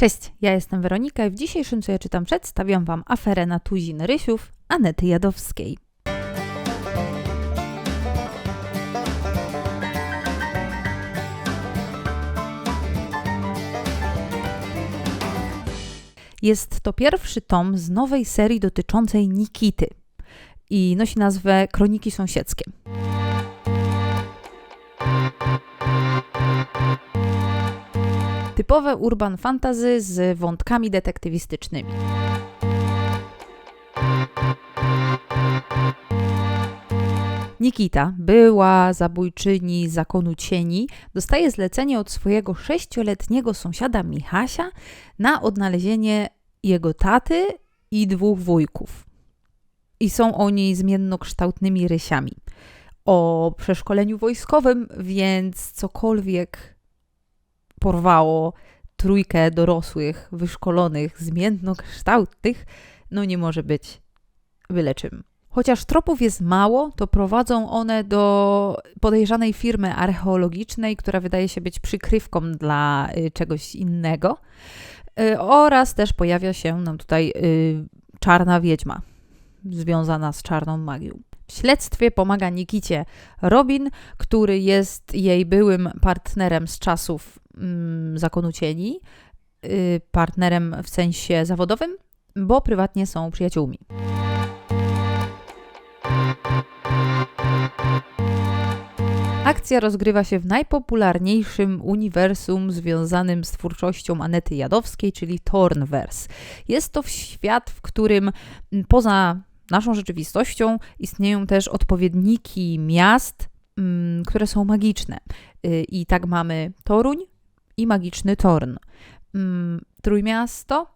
Cześć, ja jestem Weronika i w dzisiejszym Co ja czytam przedstawiam Wam aferę na tuzin Rysiów Anety Jadowskiej. Jest to pierwszy tom z nowej serii dotyczącej Nikity i nosi nazwę Kroniki Sąsiedzkie. Typowe urban fantasy z wątkami detektywistycznymi. Nikita, była zabójczyni zakonu cieni, dostaje zlecenie od swojego sześcioletniego sąsiada Michasia na odnalezienie jego taty i dwóch wujków. I są oni zmiennokształtnymi rysiami. O przeszkoleniu wojskowym, więc cokolwiek porwało trójkę dorosłych, wyszkolonych, zmiennokształtnych, no nie może być byle czym. Chociaż tropów jest mało, to prowadzą one do podejrzanej firmy archeologicznej, która wydaje się być przykrywką dla y, czegoś innego. Y, oraz też pojawia się nam tutaj y, czarna wiedźma, związana z czarną magią. W śledztwie pomaga Nikicie Robin, który jest jej byłym partnerem z czasów zakonu cieni, y, partnerem w sensie zawodowym, bo prywatnie są przyjaciółmi. Akcja rozgrywa się w najpopularniejszym uniwersum związanym z twórczością Anety Jadowskiej, czyli Tornverse. Jest to świat, w którym mm, poza naszą rzeczywistością istnieją też odpowiedniki miast, mm, które są magiczne. Y, I tak mamy Toruń i magiczny Torn, mm, Trójmiasto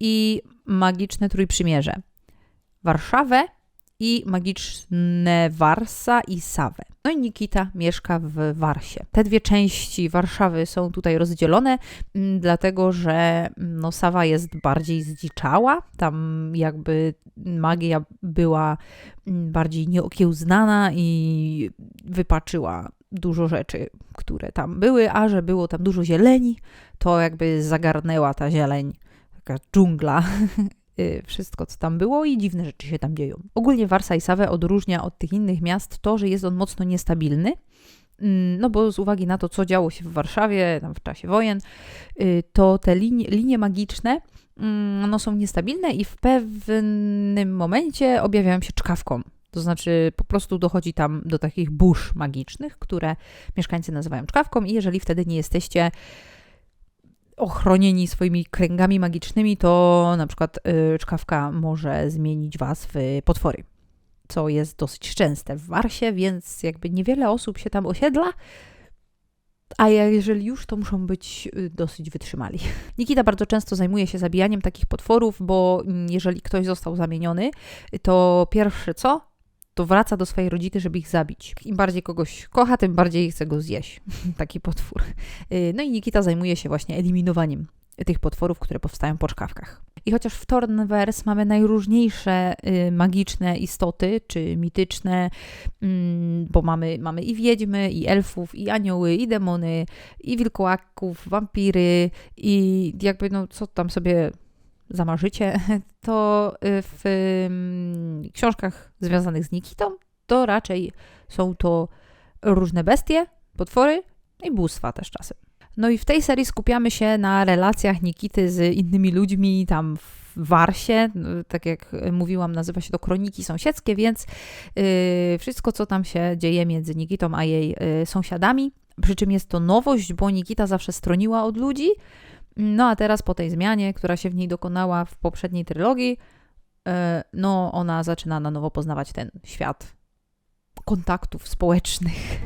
i magiczne Trójprzymierze, Warszawę i magiczne Warsa i Sawę. No i Nikita mieszka w Warsie. Te dwie części Warszawy są tutaj rozdzielone, mm, dlatego że mm, no, Sawa jest bardziej zdziczała. Tam jakby magia była mm, bardziej nieokiełznana i wypaczyła dużo rzeczy, które tam były, a że było tam dużo zieleni, to jakby zagarnęła ta zieleń, taka dżungla wszystko, co tam było i dziwne rzeczy się tam dzieją. Ogólnie Warsa i Sawę odróżnia od tych innych miast to, że jest on mocno niestabilny, mm, no bo z uwagi na to, co działo się w Warszawie tam w czasie wojen, y, to te linie, linie magiczne mm, no, są niestabilne i w pewnym momencie objawiają się czkawką. To znaczy po prostu dochodzi tam do takich burz magicznych, które mieszkańcy nazywają czkawką i jeżeli wtedy nie jesteście ochronieni swoimi kręgami magicznymi, to na przykład y, czkawka może zmienić was w potwory, co jest dosyć częste w Warsie, więc jakby niewiele osób się tam osiedla, a jeżeli już, to muszą być y, dosyć wytrzymali. Nikita bardzo często zajmuje się zabijaniem takich potworów, bo mm, jeżeli ktoś został zamieniony, to pierwsze co? To wraca do swojej rodziny, żeby ich zabić. Im bardziej kogoś kocha, tym bardziej chce go zjeść. Taki potwór. Y, no i Nikita zajmuje się właśnie eliminowaniem tych potworów, które powstają po czkawkach. I chociaż w Tornverse mamy najróżniejsze y, magiczne istoty, czy mityczne, mm, bo mamy, mamy i wiedźmy, i elfów, i anioły, i demony, i wilkołaków, wampiry, i jakby no co tam sobie zamarzycie, to y, w książkach związanych z Nikitą to raczej są to różne bestie, potwory i bóstwa też czasem. No i w tej serii skupiamy się na relacjach Nikity z innymi ludźmi tam w Warsie. No, tak jak mówiłam, nazywa się to Kroniki Sąsiedzkie, więc yy, wszystko, co tam się dzieje między Nikitą a jej yy, sąsiadami. Przy czym jest to nowość, bo Nikita zawsze stroniła od ludzi, no a teraz po tej zmianie, która się w niej dokonała w poprzedniej trylogii, e, no ona zaczyna na nowo poznawać ten świat kontaktów społecznych.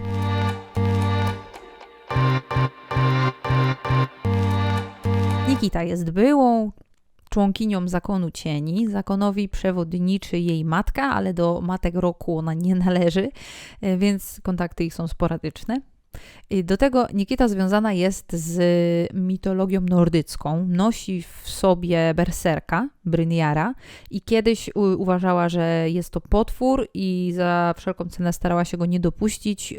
Nikita jest byłą członkinią zakonu cieni. Zakonowi przewodniczy jej matka, ale do matek roku ona nie należy, e, więc kontakty ich są sporadyczne. Do tego Nikita związana jest z mitologią nordycką. Nosi w sobie berserka, Bryniara i kiedyś uważała, że jest to potwór i za wszelką cenę starała się go nie dopuścić y,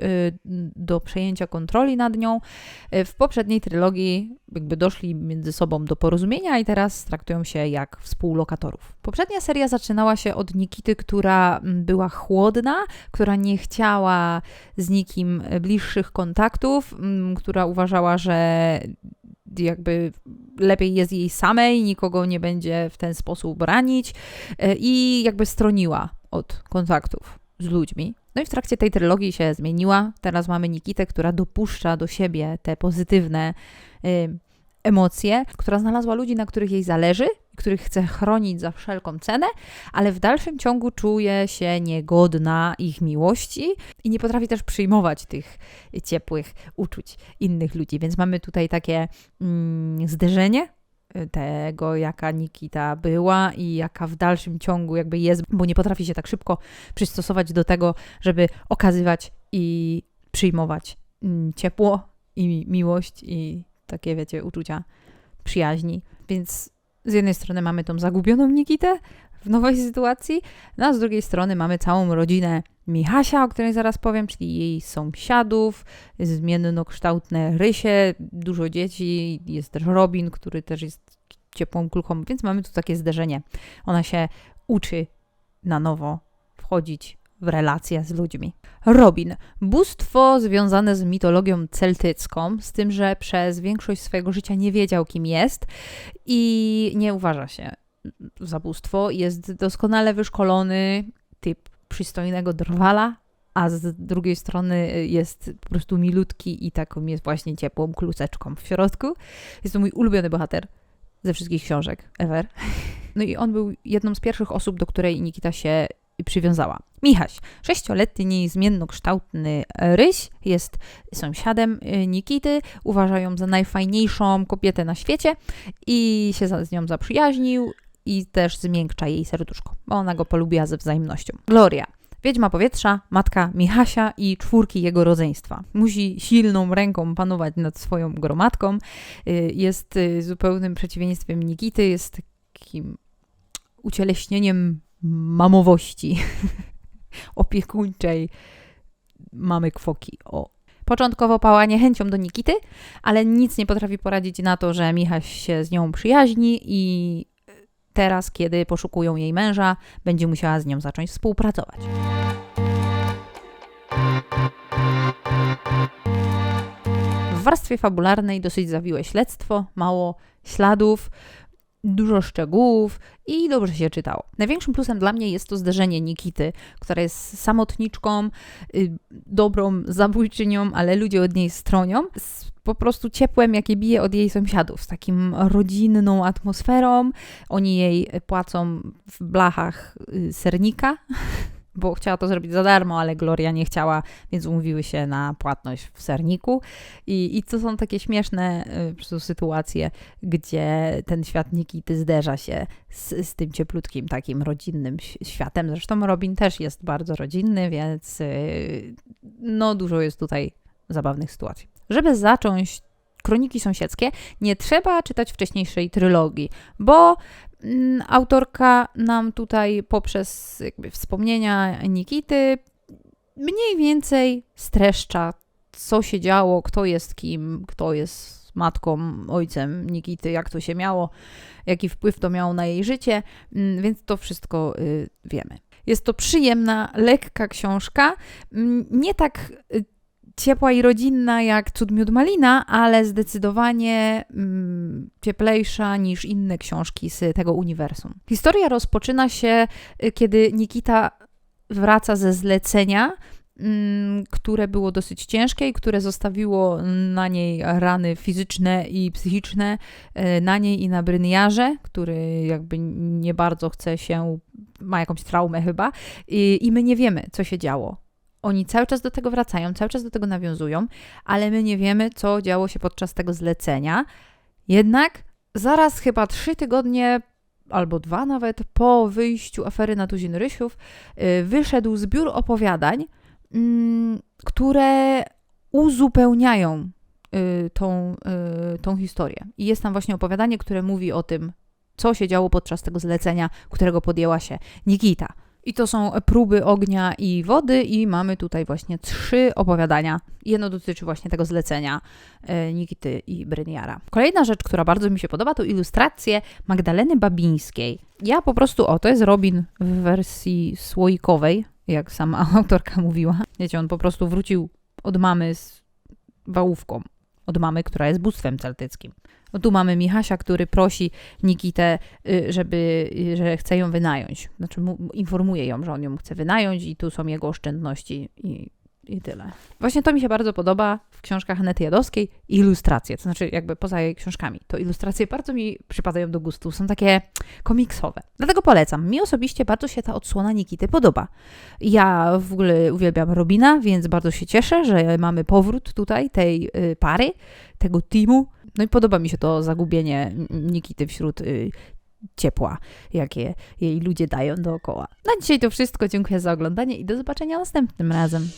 do przejęcia kontroli nad nią. Y, W poprzedniej trylogii jakby doszli między sobą do porozumienia i teraz traktują się jak współlokatorów. Poprzednia seria zaczynała się od Nikity, która mm, była chłodna, która nie chciała z nikim e, bliższych kontaktów, mm, która uważała, że jakby lepiej jest jej samej, nikogo nie będzie w ten sposób ranić e, i jakby stroniła od kontaktów z ludźmi. No i w trakcie tej trylogii się zmieniła. Teraz mamy Nikitę, która dopuszcza do siebie te pozytywne y, emocje, która znalazła ludzi, na których jej zależy, których chce chronić za wszelką cenę, ale w dalszym ciągu czuje się niegodna ich miłości i nie potrafi też przyjmować tych ciepłych uczuć innych ludzi. Więc mamy tutaj takie mm, zderzenie tego, jaka Nikita była i jaka w dalszym ciągu jakby jest, bo nie potrafi się tak szybko przystosować do tego, żeby okazywać i przyjmować mm, ciepło i miłość i takie, wiecie, uczucia przyjaźni. Więc z jednej strony mamy tą zagubioną Nikitę w nowej sytuacji, no a z drugiej strony mamy całą rodzinę Michasia, o której zaraz powiem, czyli jej sąsiadów, zmiennokształtne rysie, dużo dzieci, jest też Robin, który też jest ciepłą kulką, więc mamy tu takie zderzenie. Ona się uczy na nowo wchodzić w relacje z ludźmi. Robin. Bóstwo związane z mitologią celtycką, z tym, że przez większość swojego życia nie wiedział, kim jest i nie uważa się za bóstwo. Jest doskonale wyszkolony, typ przystojnego drwala, a z drugiej strony jest po prostu milutki i taką jest właśnie ciepłą kluseczką w środku. Jest to mój ulubiony bohater ze wszystkich książek ever. No i on był jedną z pierwszych osób, do której Nikita się przywiązała. Michaś, sześcioletni, zmiennokształtny ryś, jest sąsiadem y, Nikity, uważa ją za najfajniejszą kobietę na świecie i się z nią zaprzyjaźnił i też zmiękcza jej serduszko, bo ona go polubiła ze wzajemnością. Gloria. Wiedźma powietrza, matka Michasia i czwórki jego rodzeństwa. Musi silną ręką panować nad swoją gromadką. Y, Jest y, zupełnym przeciwieństwem Nikity, jest takim ucieleśnieniem mamowości opiekuńczej mamy kwoki. O. Początkowo pała niechęcią do Nikity, ale nic nie potrafi poradzić na to, że Michaś się z nią przyjaźni i teraz, kiedy poszukują jej męża, będzie musiała z nią zacząć współpracować. W warstwie fabularnej dosyć zawiłe śledztwo, mało śladów, dużo szczegółów i dobrze się czytało. Największym plusem dla mnie jest to zderzenie Nikity, która jest samotniczką, y, dobrą zabójczynią, ale ludzie od niej stronią, z po prostu ciepłem, jakie bije od jej sąsiadów, z takim rodzinną atmosferą. Oni jej płacą w blachach y, sernika, bo chciała to zrobić za darmo, ale Gloria nie chciała, więc umówiły się na płatność w serniku. I, i to są takie śmieszne y, sytuacje, gdzie ten świat Nikity zderza się z, z tym cieplutkim, takim rodzinnym światem. Zresztą Robin też jest bardzo rodzinny, więc y, no dużo jest tutaj zabawnych sytuacji. Żeby zacząć Kroniki Sąsiedzkie, nie trzeba czytać wcześniejszej trylogii, bo mm, autorka nam tutaj poprzez jakby wspomnienia Nikity mniej więcej streszcza, co się działo, kto jest kim, kto jest matką, ojcem Nikity, jak to się miało, jaki wpływ to miało na jej życie, mm, więc to wszystko y, wiemy. Jest to przyjemna, lekka książka, mm, nie tak y, ciepła i rodzinna jak Cud Miód Malina, ale zdecydowanie mm, cieplejsza niż inne książki z tego uniwersum. Historia rozpoczyna się, y, kiedy Nikita wraca ze zlecenia, mm, które było dosyć ciężkie i które zostawiło na niej rany fizyczne i psychiczne, y, na niej i na Bryniarze, który jakby nie bardzo chce się, ma jakąś traumę chyba i, i my nie wiemy, co się działo. Oni cały czas do tego wracają, cały czas do tego nawiązują, ale my nie wiemy, co działo się podczas tego zlecenia. Jednak zaraz chyba trzy tygodnie albo dwa nawet po wyjściu afery na tuzin Rysiów, y, wyszedł zbiór opowiadań, mm, które uzupełniają y, tą, y, tą historię. I jest tam właśnie opowiadanie, które mówi o tym, co się działo podczas tego zlecenia, którego podjęła się Nikita. I to są próby ognia i wody, i mamy tutaj właśnie trzy opowiadania. Jedno dotyczy właśnie tego zlecenia e, Nikity i Bryniara. Kolejna rzecz, która bardzo mi się podoba, to ilustracje Magdaleny Babińskiej. Ja po prostu, o, to jest Robin w wersji słoikowej, jak sama autorka mówiła. Wiecie, on po prostu wrócił od mamy z wałówką. Od mamy, która jest bóstwem celtyckim. No tu mamy Michasia, który prosi Nikitę, y, żeby, y, że chce ją wynająć. Znaczy mu, informuje ją, że on ją chce wynająć i tu są jego oszczędności i, i tyle. Właśnie to mi się bardzo podoba w książkach Anety Jadowskiej. Ilustracje, to znaczy jakby poza jej książkami. To ilustracje bardzo mi przypadają do gustu. Są takie komiksowe. Dlatego polecam. Mi osobiście bardzo się ta odsłona Nikity podoba. Ja w ogóle uwielbiam Robina, więc bardzo się cieszę, że mamy powrót tutaj tej y, pary, tego teamu. No i podoba mi się to zagubienie Nikity wśród y, ciepła, jakie jej ludzie dają dookoła. Na dzisiaj to wszystko. Dziękuję za oglądanie i do zobaczenia następnym razem.